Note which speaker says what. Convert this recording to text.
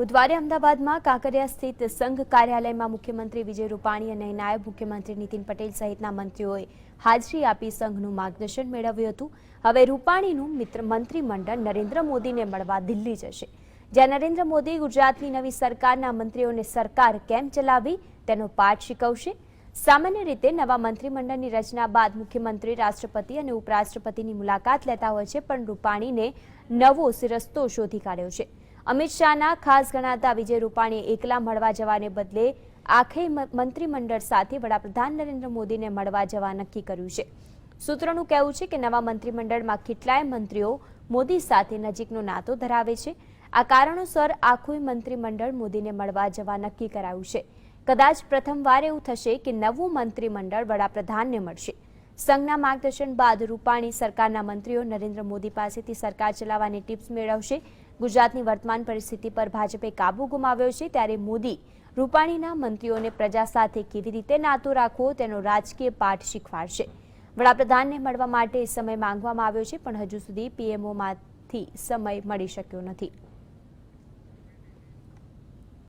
Speaker 1: બુધવારે અમદાવાદમાં કાંકરિયા સ્થિત સંઘ કાર્યાલયમાં મુખ્યમંત્રી વિજય રૂપાણી અને નાયબ મુખ્યમંત્રી નીતિન પટેલ સહિતના મંત્રીઓએ હાજરી આપી સંઘનું માર્ગદર્શન મેળવ્યું હતું હવે રૂપાણીનું મિત્ર મંત્રીમંડળ નરેન્દ્ર મોદીને મળવા દિલ્હી જશે જ્યાં નરેન્દ્ર મોદી ગુજરાતની નવી સરકારના મંત્રીઓને સરકાર કેમ ચલાવી તેનો પાઠ શીખવશે સામાન્ય રીતે નવા મંત્રીમંડળની રચના બાદ મુખ્યમંત્રી રાષ્ટ્રપતિ અને ઉપરાષ્ટ્રપતિની મુલાકાત લેતા હોય છે પણ રૂપાણીને નવો સિરસ્તો શોધી કાઢ્યો છે અમિત શાહના ખાસ ગણાતા વિજય રૂપાણીએ એકલા મળવા જવાને બદલે આખે મંત્રીમંડળ સાથે વડાપ્રધાન નરેન્દ્ર મોદીને મળવા જવા નક્કી કર્યું છે સૂત્રોનું કહેવું છે કે નવા મંત્રીમંડળમાં કેટલાય મંત્રીઓ મોદી સાથે નજીકનો નાતો ધરાવે છે આ કારણોસર આખું મંત્રીમંડળ મોદીને મળવા જવા નક્કી કરાયું છે કદાચ પ્રથમવાર એવું થશે કે નવું મંત્રીમંડળ વડાપ્રધાનને મળશે સંઘના માર્ગદર્શન બાદ રૂપાણી સરકારના મંત્રીઓ નરેન્દ્ર મોદી પાસેથી સરકાર ચલાવવાની ટિપ્સ મેળવશે ગુજરાતની વર્તમાન પરિસ્થિતિ પર ભાજપે કાબુ ગુમાવ્યો છે ત્યારે મોદી રૂપાણીના મંત્રીઓને પ્રજા સાથે કેવી રીતે નાતો રાખવો તેનો રાજકીય પાઠ શીખવાડશે વડાપ્રધાનને મળવા માટે સમય માંગવામાં આવ્યો છે પણ હજુ સુધી પીએમઓમાંથી સમય મળી શક્યો નથી